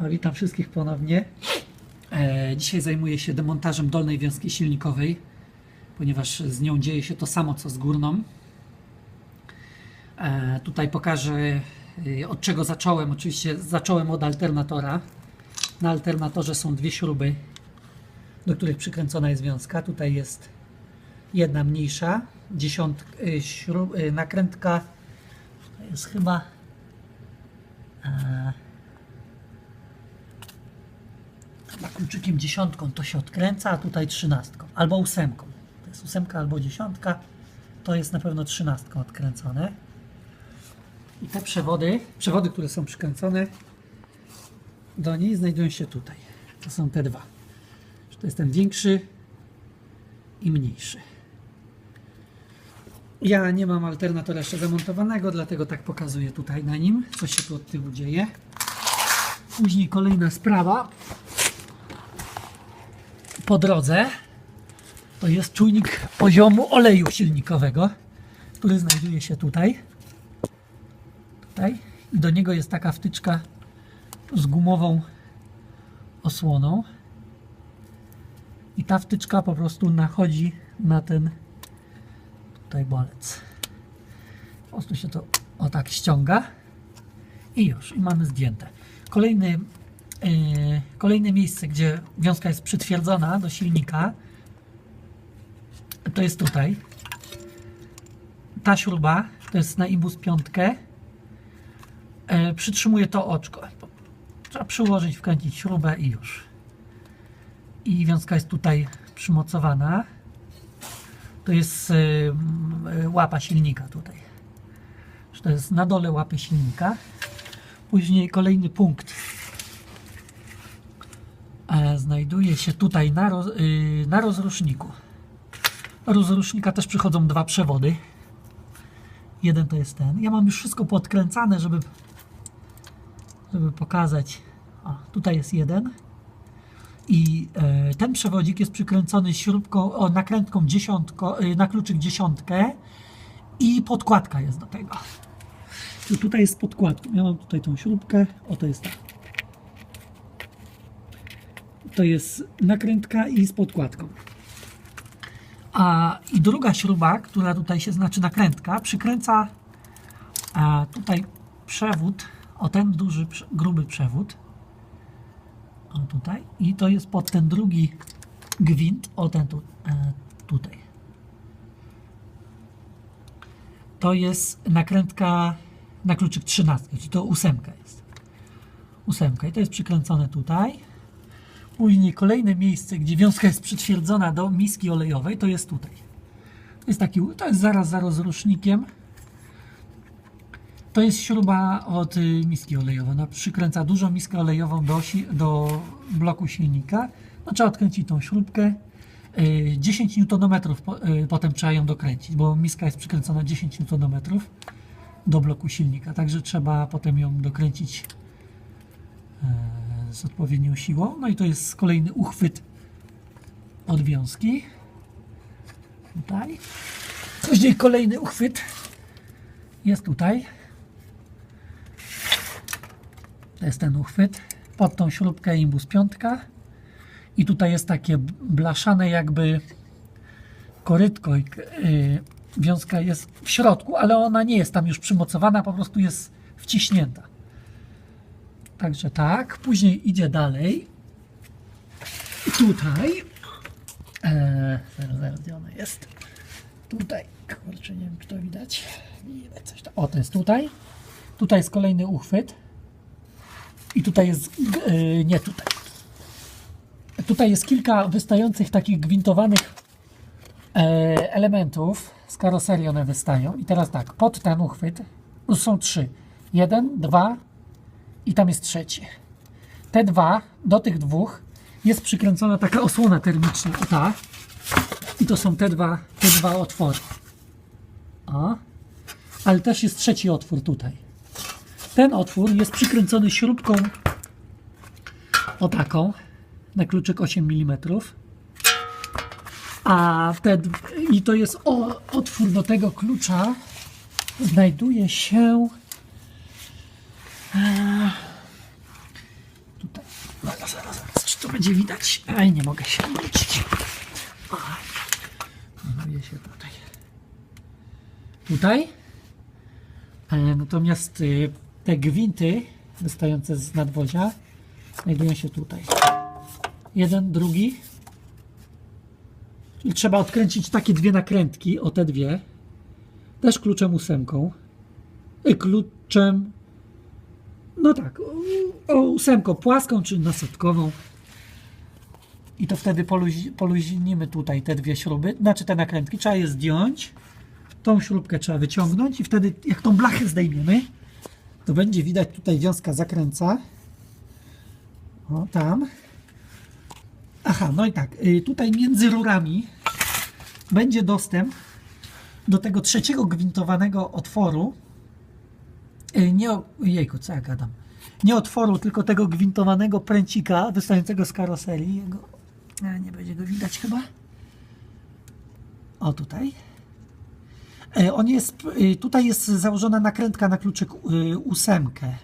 Witam wszystkich ponownie. E, dzisiaj zajmuję się demontażem dolnej wiązki silnikowej, ponieważ z nią dzieje się to samo co z górną. E, tutaj pokażę e, od czego zacząłem. Oczywiście zacząłem od alternatora. Na alternatorze są dwie śruby, do których przykręcona jest wiązka. Tutaj jest jedna mniejsza, dziesiąt, śrub, nakrętka jest chyba chyba kluczykiem dziesiątką to się odkręca, a tutaj trzynastką, albo ósemką. To jest ósemka albo dziesiątka, to jest na pewno trzynastką odkręcone. I te przewody, przewody, które są przykręcone do niej znajdują się tutaj. To są te dwa. To jest ten większy i mniejszy. Ja nie mam alternatora jeszcze zamontowanego, dlatego tak pokazuję tutaj na nim, co się tu od tyłu dzieje. Później kolejna sprawa po drodze to jest czujnik poziomu oleju silnikowego, który znajduje się tutaj. Tutaj. I do niego jest taka wtyczka z gumową osłoną. I ta wtyczka po prostu nachodzi na ten tutaj bolec. Po prostu się to o tak ściąga i już, i mamy zdjęte. Kolejny, kolejne miejsce, gdzie wiązka jest przytwierdzona do silnika, to jest tutaj. Ta śruba, to jest na imbus piątkę, yy, przytrzymuje to oczko. Trzeba przyłożyć, wkręcić śrubę i już. I wiązka jest tutaj przymocowana. To jest y, łapa silnika tutaj. To jest na dole łapy silnika. Później kolejny punkt e, znajduje się tutaj na, roz, y, na rozruszniku. Rozrusznika też przychodzą dwa przewody. Jeden to jest ten. Ja mam już wszystko podkręcane, żeby, żeby pokazać. O, tutaj jest jeden. I e, ten przewodzik jest przykręcony śrubką, o, nakrętką dziesiątko, e, na kluczyk dziesiątkę i podkładka jest do tego. I tutaj jest podkładka. Ja mam tutaj tą śrubkę, o to jest ta. To jest nakrętka i z podkładką. A i druga śruba, która tutaj się znaczy nakrętka, przykręca a, tutaj przewód, o ten duży, gruby przewód. O tutaj. I to jest pod ten drugi gwint, o ten tu, e, tutaj. To jest nakrętka na kluczyk 13, czyli to ósemka jest. Ósemka i to jest przykręcone tutaj. Później kolejne miejsce, gdzie wiązka jest przytwierdzona do miski olejowej, to jest tutaj. To jest taki, to jest zaraz za rozrusznikiem. To jest śruba od y, miski olejowej. Ona przykręca dużą miskę olejową do, do bloku silnika. No, trzeba odkręcić tą śrubkę. Y, 10 Nm po, y, potem trzeba ją dokręcić, bo miska jest przykręcona 10 Nm do bloku silnika. Także trzeba potem ją dokręcić z odpowiednią siłą. No i to jest kolejny uchwyt od wiązki. Tutaj. Później kolejny uchwyt jest tutaj. To jest ten uchwyt. Pod tą śrubkę imbus piątka. I tutaj jest takie blaszane jakby korytko. y, Wiązka jest w środku, ale ona nie jest tam już przymocowana, po prostu jest wciśnięta. Także tak. Później idzie dalej. Tutaj. Eee, zaraz, gdzie ona jest? Tutaj. Kurczę, nie wiem, czy to widać. Widać coś tam. O, to jest tutaj. Tutaj jest kolejny uchwyt. I tutaj jest, yy, nie tutaj. Tutaj jest kilka wystających takich gwintowanych e, elementów. Z karoserii one wystają. I teraz tak, pod ten uchwyt tu są trzy. Jeden, dwa i tam jest trzeci. Te dwa, do tych dwóch jest przykręcona taka osłona termiczna. O ta. I to są te dwa, te dwa otwory. O. Ale też jest trzeci otwór tutaj. Ten otwór jest przykręcony śrubką o taką na kluczyk 8 mm. A te, i to jest o, otwór do tego klucza znajduje się e, tutaj Zaraz, zaraz, zaraz. Czy to będzie widać? Aj, nie mogę się wrócić. Znajduje się tutaj. Tutaj. E, Natomiast y, te gwinty wystające z nadwozia znajdują się tutaj. Jeden, drugi. Czyli trzeba odkręcić takie dwie nakrętki, o te dwie. Też kluczem ósemką. Y, Kluczem. No tak, o, o ósemką płaską czy nasadkową. I to wtedy poluzi, poluźnimy tutaj te dwie śruby, znaczy te nakrętki. Trzeba je zdjąć. Tą śrubkę trzeba wyciągnąć i wtedy jak tą blachę zdejmiemy, to będzie widać tutaj wiązka zakręca. O, tam. Aha, no i tak, y, tutaj między rurami będzie dostęp do tego trzeciego gwintowanego otworu. Y, Nie, jejku, co ja gadam? Nie otworu, tylko tego gwintowanego pręcika wystającego z karoserii. Jego, nie będzie go widać chyba. O, tutaj. E, On jest, y, tutaj jest założona nakrętka na kluczyk ósemkę.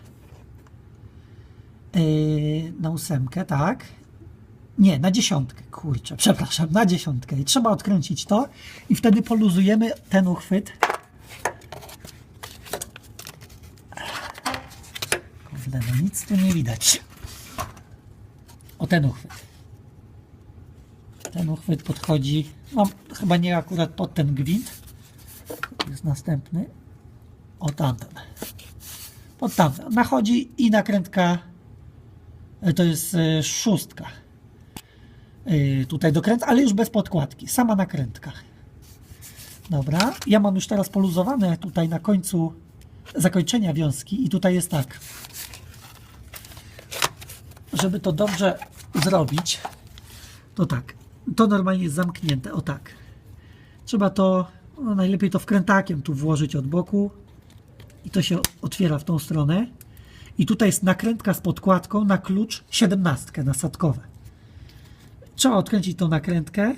Na ósemkę, tak. Nie, na dziesiątkę, kurczę, przepraszam, na dziesiątkę. I trzeba odkręcić to i wtedy poluzujemy ten uchwyt. Kurde, no nic tu nie widać. O ten uchwyt. Ten uchwyt podchodzi, no chyba nie akurat pod ten gwint. Jest następny. O tamten. Pod tamten. Nachodzi i nakrętka e, to jest e, szóstka. E, Tutaj dokręca, ale już bez podkładki. Sama nakrętka. Dobra. Ja mam już teraz poluzowane tutaj na końcu zakończenia wiązki i tutaj jest tak. Żeby to dobrze zrobić, to tak. To normalnie jest zamknięte. O tak. Trzeba to, no najlepiej to wkrętakiem tu włożyć od boku i to się otwiera w tą stronę. I tutaj jest nakrętka z podkładką na klucz 17 nasadkowe. Trzeba odkręcić tą nakrętkę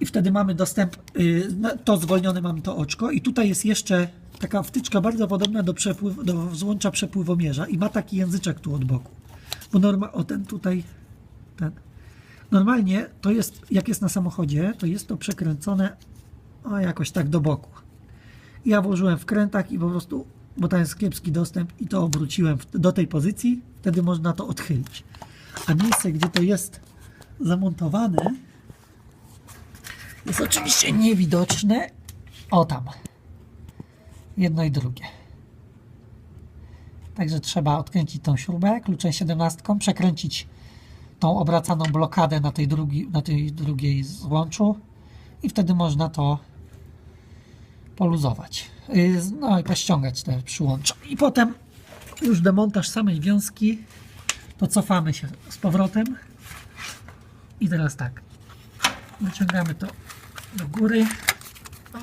i wtedy mamy dostęp, y, to zwolnione mamy to oczko i tutaj jest jeszcze taka wtyczka bardzo podobna do, przepływ, do złącza przepływomierza i ma taki języczek tu od boku. Bo norma, o ten tutaj, ten. Normalnie to jest, jak jest na samochodzie, to jest to przekręcone o, jakoś tak do boku. Ja włożyłem wkrętak i po prostu, bo tam jest kiepski dostęp i to obróciłem do tej pozycji, wtedy można to odchylić. A miejsce, gdzie to jest zamontowane, jest oczywiście niewidoczne. O tam. Jedno i drugie. Także trzeba odkręcić tą śrubę kluczem 17, przekręcić tą obracaną blokadę na tej, drugi, na tej drugiej złączu i wtedy można to poluzować. Yy, No i pościągać te przyłącza. I potem już demontaż samej wiązki, to cofamy się z powrotem i teraz tak, wyciągamy to do góry. O.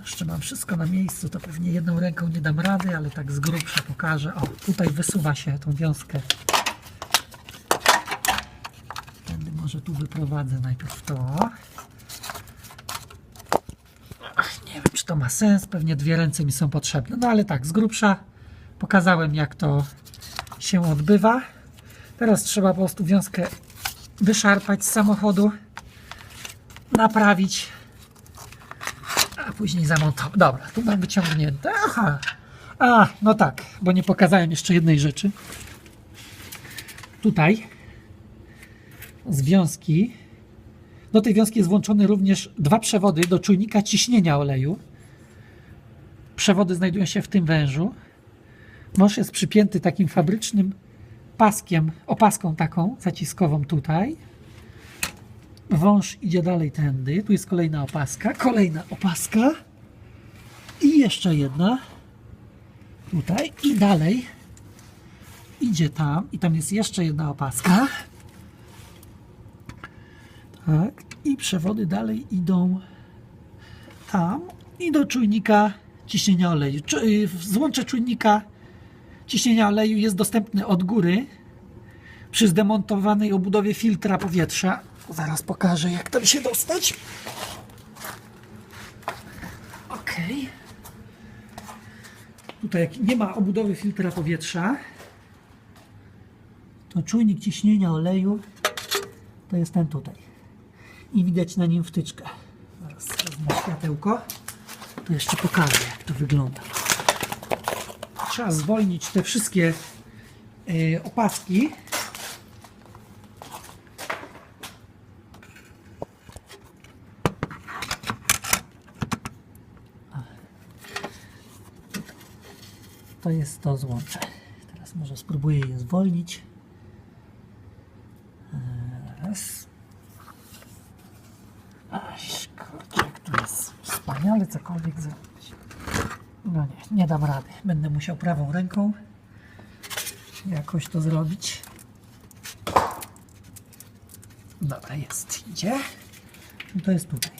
Jeszcze mam wszystko na miejscu, to pewnie jedną ręką nie dam rady, ale tak z grubsza pokażę. O, tutaj wysuwa się tą wiązkę Tędy może tu wyprowadzę najpierw to. Nie wiem, czy to ma sens. Pewnie dwie ręce mi są potrzebne. No ale tak, z grubsza pokazałem, jak to się odbywa. Teraz trzeba po prostu wiązkę wyszarpać z samochodu, naprawić, a później zamontować. Dobra, tu mam wyciągnięte. Aha. A, no tak, bo nie pokazałem jeszcze jednej rzeczy. Tutaj z wiązki. Do tej wiązki jest włączony również dwa przewody do czujnika ciśnienia oleju. Przewody znajdują się w tym wężu. Wąż jest przypięty takim fabrycznym paskiem, opaską taką zaciskową tutaj. Wąż idzie dalej tędy. Tu jest kolejna opaska, kolejna opaska i jeszcze jedna tutaj i dalej idzie tam i tam jest jeszcze jedna opaska. Tak. I przewody dalej idą tam i do czujnika ciśnienia oleju. Y, Złącze czujnika ciśnienia oleju jest dostępny od góry przy zdemontowanej obudowie filtra powietrza. Zaraz pokażę, jak tam się dostać. Ok. Tutaj jak nie ma obudowy filtra powietrza, to czujnik ciśnienia oleju to jest ten tutaj. I widać na nim wtyczkę. Zaraz wezmę światełko. To jeszcze pokażę, jak to wygląda. Trzeba zwolnić te wszystkie y, opaski. To jest to złącze. Teraz może spróbuję je zwolnić. Raz. Aś, kurczę, jak tu jest wspaniale cokolwiek zrobić. No nie, nie dam rady. Będę musiał prawą ręką jakoś to zrobić. Dobra, jest. Idzie. I to jest tutaj.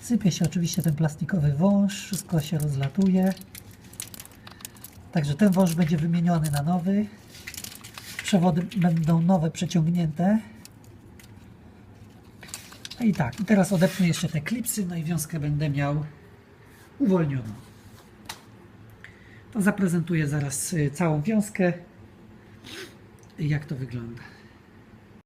Sypie się oczywiście ten plastikowy wąż, wszystko się rozlatuje. Także ten wąż będzie wymieniony na nowy. Przewody będą nowe, przeciągnięte. No i tak, i teraz odepnę jeszcze te klipsy, no i wiązkę będę miał uwolnioną. To zaprezentuję zaraz y, całą wiązkę, jak to wygląda.